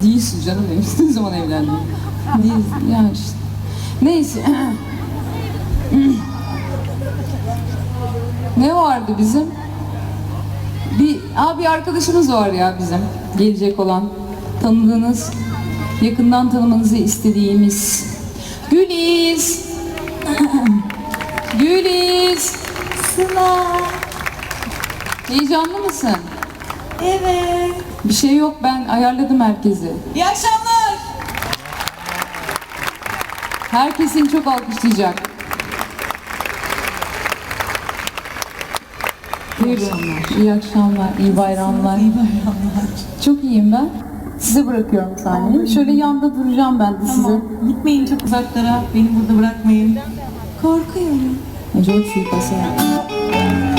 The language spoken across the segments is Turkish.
Değilsin canım benim. Ne zaman evlendin? Değilsin. Yani işte. Neyse. ne vardı bizim? Bir, aa, bir arkadaşımız var ya bizim. Gelecek olan. Tanıdığınız, yakından tanımanızı istediğimiz. Güliz. Güliz. Sıla. Heyecanlı mısın? Evet. Bir şey yok ben ayarladım herkesi. İyi akşamlar. Herkes seni çok alkışlayacak. İyi akşamlar. İyi akşamlar, iyi bayramlar. İyi bayramlar. Çok iyiyim ben. Size bırakıyorum sahneyi. Şöyle yanda duracağım ben de size. Tamam. Gitmeyin çok uzaklara. Beni burada bırakmayın. Korkuyorum. Acayip suikası yaptım.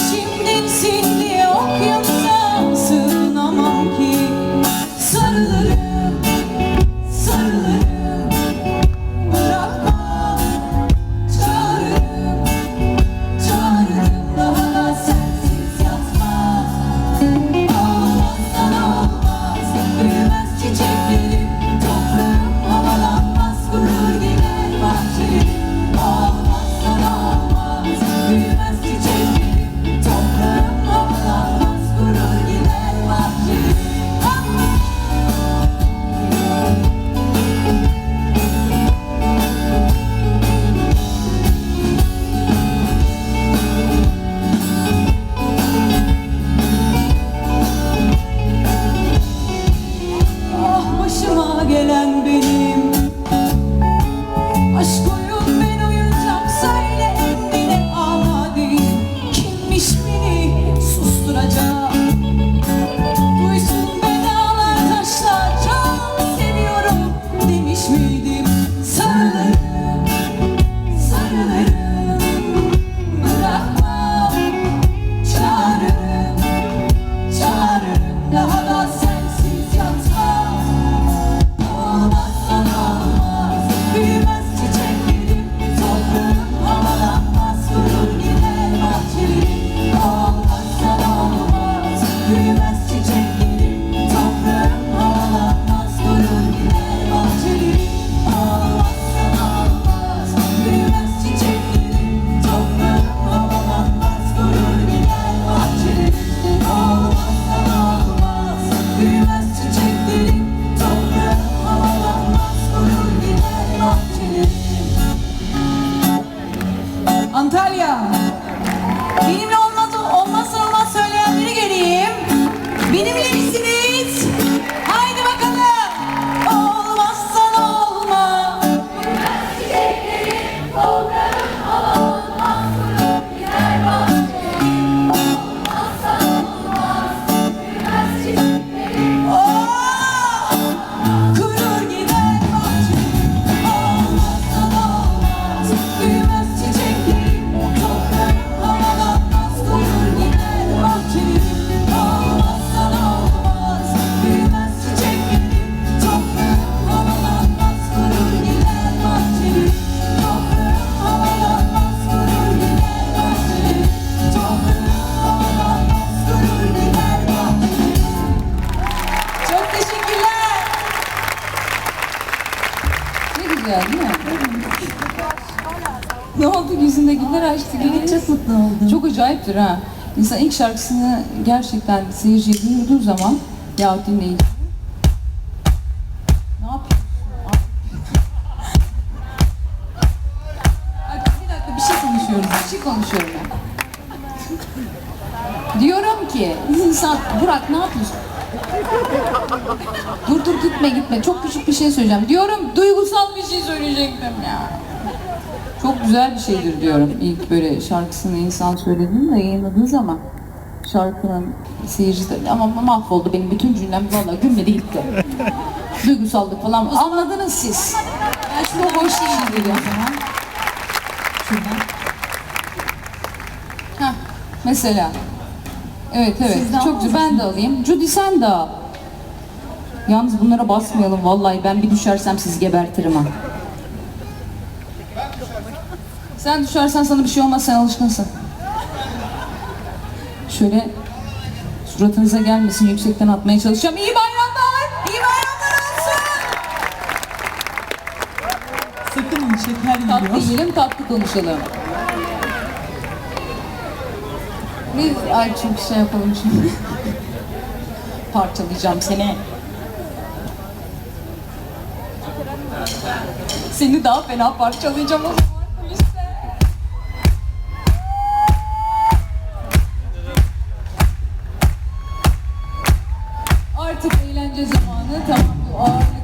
Ateşim dinsin diye okyanusa Antalya mutlu oldum. Çok acayiptir ha. İnsan ilk şarkısını gerçekten seyirciye duyurduğu zaman ya dinleyici. Ne yapıyorsun? Bir dakika bir şey konuşuyoruz. Bir şey konuşuyorum ben. Diyorum ki insan Burak ne yapıyorsun? Dur dur gitme gitme. Çok küçük bir şey söyleyeceğim. Diyorum duygusal bir şey söyleyecektim ya. Çok güzel bir şeydir diyorum. İlk böyle şarkısını insan söylediğinde yayınladığı zaman şarkının seyircisi ama mahvoldu benim bütün cümlem valla gülmedi gitti. Duygusallık falan anladınız siz. Ben çok hoş değildir ya. Şuradan. Heh, mesela. Evet evet Siz de çok güzel ben de alayım. Judy sen de al. Yalnız bunlara basmayalım vallahi ben bir düşersem sizi gebertirim ha. Sen düşersen sana bir şey olmaz sen alışkınsın. Şöyle suratınıza gelmesin yüksekten atmaya çalışacağım. İyi bayramlar! İyi bayramlar olsun! Sakın onu şeker Tatlı yiyor. yiyelim tatlı konuşalım. Biz ay çok şey yapalım şimdi. Parçalayacağım seni. Seni daha fena parçalayacağım Artık eğlence zamanı. Tamam bu ağır